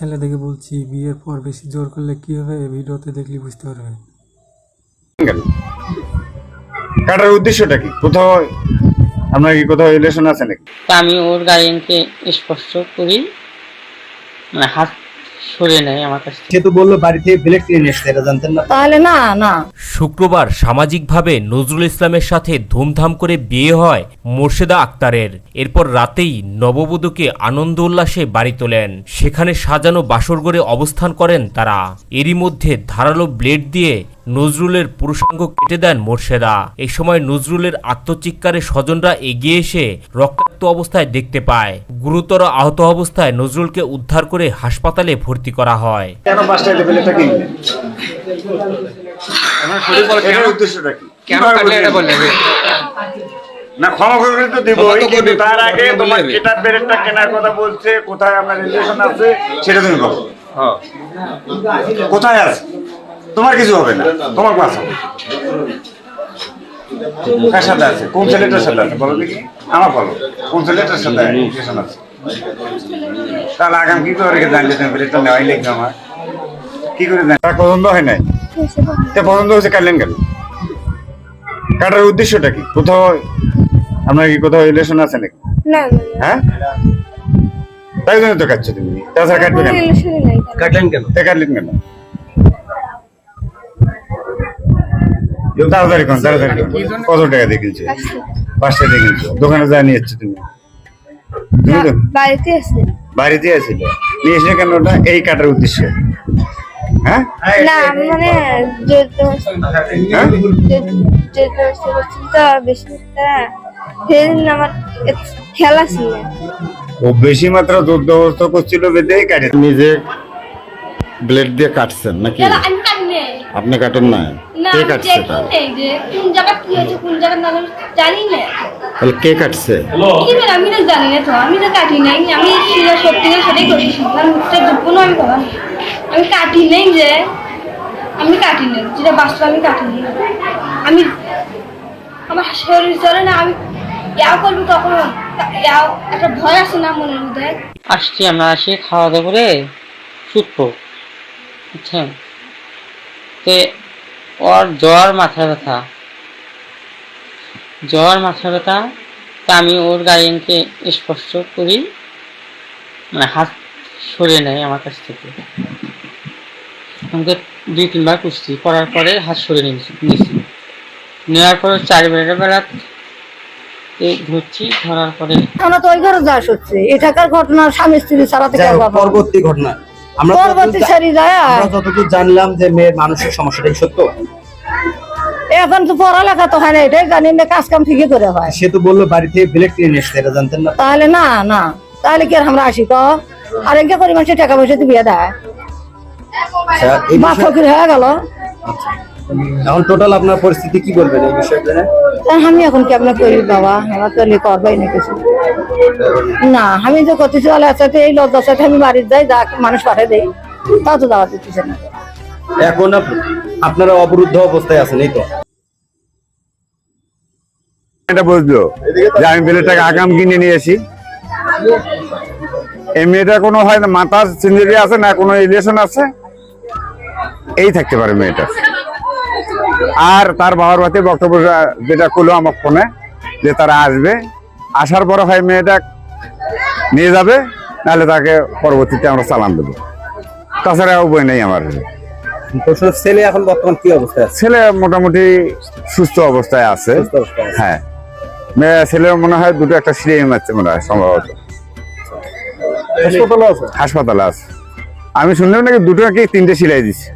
ছেলেদেরকে বলছি বিয়ের পর বেশি জোর করলে কি হবে? এই ভিডিওতে দেখলে বুঝতে পারবে। কাটার উদ্দেশ্যটা কি? কোথাও আপনার কি কোথাও রিলেশন আছে নাকি? তা আমি ওর গার্ডিয়ানকে স্পষ্ট করি মানে হাত সরিয়ে নেয় আমার কাছ সে তো বলল বাড়ি থেকে ব্লেড কিনে নিয়ে এসছে এটা জানতেন না। তাহলে না না। শুক্রবার সামাজিকভাবে নজরুল ইসলামের সাথে ধুমধাম করে বিয়ে হয় মোর্শেদা আক্তারের। এরপর রাতেই নববধূকে আনন্দ উল্লাসে বাড়ি তোলেন। সেখানে সাজানো বাসরগড়ে অবস্থান করেন তারা। এরই মধ্যে ধারালো ব্লেড দিয়ে নজরুলের পুরুষাঙ্গ কেটে দেন মোর্শেদা। এই সময় নজরুলের আত্মচিৎকারে স্বজনরা এগিয়ে এসে রক্তাক্ত অবস্থায় দেখতে পায়। গুরুতর আহত অবস্থায় নজরুলকে উদ্ধার করে হাসপাতালে ভর্তি করা হয়। কেন পাঁচটা লেভেলটা কি? এটার উদ্দেশ্যটা কি? কেন কাটলে এটা বললে? না ক্ষমা করে তো দিব কিন্তু তার আগে তোমার কেটার বেরেটটা কেনার কথা বলছে কোথায় রিলেশন আছে সেটা তুমি বলো। হ্যাঁ। কোথায় আছে? তোমার কিছু হবে না। তোমার পাস হবে। কার সাথে আছে? কোন ছেলেটার সাথে আছে? বলো দেখি। আমার বলো। কোন ছেলেটার সাথে রিলেশন আছে? তাহলে আগাম কি করে রেখে জানলে তুমি? বেরেটটা নেওয়াই লিখবে আমার। কি করে জান তার পছন্দ হয় নাই? তা পছন্দ হয়েছে কাটলেন কেন কাটার উদ্দেশ্যটা কি? কোথাও আপনার কি কোথাও রিলেশন আছে নাকি? না হ্যাঁ? তাই জন্য তো কাটছো তুমি। তাছাড়া কাটবে কেন? কাটলেন কেন? তা কাটলেন কেন? তাড়াতাড়ি কোন তাড়াতাড়ি কোন কত টাকা দিয়ে কিনছো? পাঁচটা দিয়ে কিনছো? দোকানে যা নিয়ে যাচ্ছ তুমি। বাড়িতে আছে বাড়িতে নিয়ে এসে কেন ওটা এই কাটার উদ্দেশ্য? হ্যাঁ? না মানে হ্যাঁ? খেলা ছিল ও বেশি মাত্রা দুধ ব্যবস্থা করছিল কাটে নিজে ব্লেড দিয়ে কাটছেন নাকি? আপনি কাটেন না না কে কাটছে দেখি তার যে কোন জায়গা কি হয়েছে কোন জায়গা না আমি জানি না। তাহলে কে কাটছে? কি বের আমি তো জানি না তো আমি তো কাটি নাই। আমি সেটা সত্যি করে সেটাই করি সিদ্ধান্ত মুখটা কোনো আমি কথা আমি কাটি নাই যে আমি কাটি নাই যেটা বাস্তব আমি কাটি নাই। আমি আমার শরীর চলে না আমি ইয়াও করব তখন। ইয়াও একটা ভয় আছে না মনের মধ্যে? আসছি আমরা আসি খাওয়া দাওয়া করে শুটবো বুঝছেন তো ওর জ্বর মাথা ব্যথা। জ্বর মাথা ব্যথা তা আমি ওর গার্ডিয়ানকে স্পষ্ট করি মানে হাত সরিয়ে নেয় আমার কাছ থেকে। আমাকে দুই তিনবার কুস্তি করার পরে হাত সরিয়ে নিয়েছি নিয়েছি। নেওয়ার পরে চার বেলা বেলা ধরছি ধরার পরে আমরা তো ওই ঘরে যা হচ্ছে এটাকার ঘটনা স্বামী স্ত্রী ছাড়া থেকে পরবর্তী ঘটনা। আমরা পরবর্তী যতদূর জা- সারি যায়। আমরা যতদূর জানলাম যে মেয়ের মানসিক সমস্যাটাই সত্য। এখন তো পড়ালেখা তো হয় না এটাই জানি না কাজ কাম ঠিকই করে হয়। সে তো বলল বাড়ি থেকে ব্লেড কিনে এসছে এটা জানতেন না। তাহলে না না। তাহলে কি আর আমরা আসি তো আর এনকে করি মানুষের টাকা পয়সা দিয়ে দেয়। আচ্ছা, এই ফকির হয়ে গেল। এখন টোটাল আপনার পরিস্থিতি কি বলবেন এই বিষয়টা আমি এখন কেমন করি বাবা? আমার তো করবাই না কিছু? না আমি যে করতেছি বলে সাথে এই লজ্জার সাথে আমি বাড়ির যাই যা মানুষ পাঠিয়ে দেই তাও তো যাওয়া দিতেছে না। এখন আপ- আপনারা অবরুদ্ধ অবস্থায় আছেন এই তো? এটা বুঝলো যে আমি বেলেটাকে আগাম কিনে নিয়ে আসি এই মেয়েটা কোনো হয় না মাথার সিঞ্জুরি আছে না কোনো রিলেশন আছে? এই থাকতে পারে মেয়েটা। আর তার বাবার বাড়িতে বক্তব্য যেটা করল আমার ফোনে যে তারা আসবে। আসার পরে হয় মেয়েটা নিয়ে যাবে নাহলে তাকে পরবর্তীতে আমরা চালান দেবো। তাছাড়া উপায় নেই আমার। ছেলে এখন বর্তমান কি অবস্থায় ছেলে মোটামুটি সুস্থ অবস্থায় আছে। আছে। হ্যাঁ। মেয়ে ছেলে মনে হয় দুটো একটা সিরিয়াল মারছে মনে হয় সম্ভবত। হাসপাতালে আছে? হাসপাতালে আছে। আমি শুনলাম নাকি দুটো নাকি তিনটে সিলাই দিচ্ছে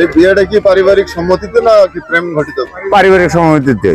এই বিয়েটা কি পারিবারিক সম্মতিতে না কি প্রেম ঘটিত? পারিবারিক সম্মতিতে।